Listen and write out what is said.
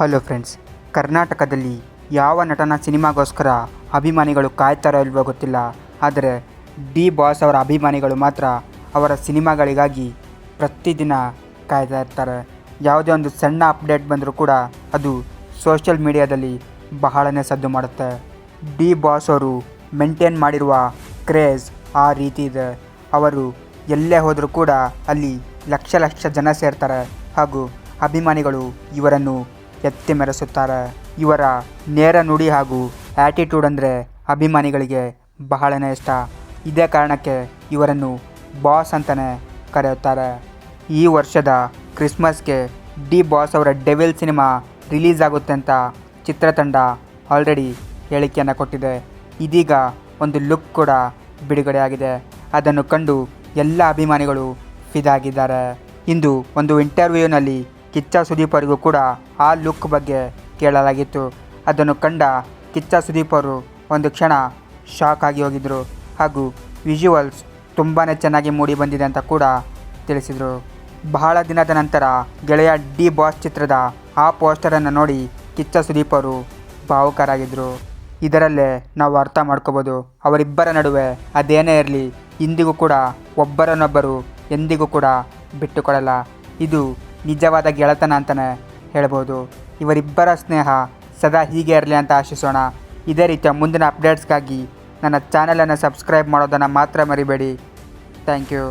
Hello friends, ಕರ್ನಾಟಕದಲ್ಲಿ ಯಾವ ನಟನ ಸಿನಿಮಾಗೋಸ್ಕರ ಅಭಿಮಾನಿಗಳು ಕಾಯ್ತಾರೋ ಇಲ್ವೋ ಗೊತ್ತಿಲ್ಲ. ಆದರೆ ಡಿ ಬಾಸ್ ಅವರ ಅಭಿಮಾನಿಗಳು ಮಾತ್ರ ಅವರ ಸಿನಿಮಾಗಳಿಗಾಗಿ ಪ್ರತಿದಿನ ಕಾಯ್ತಾ ಇರ್ತಾರೆ. ಯಾವುದೇ ಒಂದು ಸಣ್ಣ ಅಪ್ಡೇಟ್ ಬಂದರೂ ಕೂಡ ಅದು ಸೋಷಿಯಲ್ ಮೀಡಿಯಾದಲ್ಲಿ ಬಹಳನೇ ಸದ್ದು ಮಾಡುತ್ತೆ. ಡಿ ಬಾಸ್ ಅವರು ಮೇಂಟೈನ್ ಮಾಡಿರುವ ಕ್ರೇಜ್ ಆ ರೀತಿ ಇದೆ. ಅವರು ಎಲ್ಲೇ ಹೋದರೂ ಕೂಡ ಅಲ್ಲಿ ಲಕ್ಷ ಲಕ್ಷ ಜನ ಸೇರ್ತಾರೆ. ಹಾಗೂ ಅಭಿಮಾನಿಗಳು ಇವರನ್ನು ಎತ್ತಿ ಮೆರೆಸುತ್ತಾರೆ. ಇವರ ನೇರ ನುಡಿ ಹಾಗೂ ಆ್ಯಟಿಟ್ಯೂಡ್ ಅಂದರೆ ಅಭಿಮಾನಿಗಳಿಗೆ ಬಹಳನೇ ಇಷ್ಟ. ಇದೇ ಕಾರಣಕ್ಕೆ ಇವರನ್ನು ಬಾಸ್ ಅಂತಲೇ ಕರೆಯುತ್ತಾರೆ. ಈ ವರ್ಷದ ಕ್ರಿಸ್ಮಸ್ಗೆ ಡಿ ಬಾಸ್ ಅವರ ಡೆವಿಲ್ ಸಿನಿಮಾ ರಿಲೀಸ್ ಆಗುತ್ತೆ ಅಂತ ಚಿತ್ರತಂಡ ಆಲ್ರೆಡಿ ಹೇಳಿಕೆಯನ್ನು ಕೊಟ್ಟಿದೆ. ಇದೀಗ ಒಂದು ಲುಕ್ ಕೂಡ ಬಿಡುಗಡೆಯಾಗಿದೆ. ಅದನ್ನು ಕಂಡು ಎಲ್ಲ ಅಭಿಮಾನಿಗಳು ಫಿದಾಗಿದ್ದಾರೆ. ಇಂದು ಒಂದು ಇಂಟರ್ವ್ಯೂನಲ್ಲಿ ಕಿಚ್ಚ ಸುದೀಪ್ ಅವರಿಗೂ ಕೂಡ ಆ ಲುಕ್ ಬಗ್ಗೆ ಕೇಳಲಾಗಿತ್ತು. ಅದನ್ನು ಕಂಡ ಕಿಚ್ಚ ಸುದೀಪ್ ಅವರು ಒಂದು ಕ್ಷಣ ಶಾಕ್ ಆಗಿ ಹೋಗಿದ್ದರು ಹಾಗೂ ವಿಜುವಲ್ಸ್ ತುಂಬಾ ಚೆನ್ನಾಗಿ ಮೂಡಿ ಬಂದಿದೆ ಅಂತ ಕೂಡ ತಿಳಿಸಿದರು. ಬಹಳ ದಿನದ ನಂತರ ಗೆಳೆಯ ಡಿ ಬಾಸ್ ಚಿತ್ರದ ಆ ಪೋಸ್ಟರನ್ನು ನೋಡಿ ಕಿಚ್ಚ ಸುದೀಪ್ ಅವರು ಭಾವುಕರಾಗಿದ್ದರು ಇದರಲ್ಲೇ ನಾವು ಅರ್ಥ ಮಾಡ್ಕೋಬೋದು, ಅವರಿಬ್ಬರ ನಡುವೆ ಅದೇನೇ ಇರಲಿ, ಇಂದಿಗೂ ಕೂಡ ಒಬ್ಬರನ್ನೊಬ್ಬರು ಎಂದಿಗೂ ಕೂಡ ಬಿಟ್ಟುಕೊಡಲ್ಲ. ಇದು ನಿಜವಾದ ಗೆಳೆತನ ಅಂತಲೇ ಹೇಳ್ಬೋದು. ಇವರಿಬ್ಬರ ಸ್ನೇಹ ಸದಾ ಹೀಗೆ ಇರಲಿ ಅಂತ ಆಶಿಸೋಣ. ಇದೇ ರೀತಿಯ ಮುಂದಿನ ಅಪ್ಡೇಟ್ಸ್ಗಾಗಿ ನನ್ನ ಚಾನಲನ್ನು ಸಬ್ಸ್ಕ್ರೈಬ್ ಮಾಡೋದನ್ನು ಮಾತ್ರ ಮರಿಬೇಡಿ. Thank you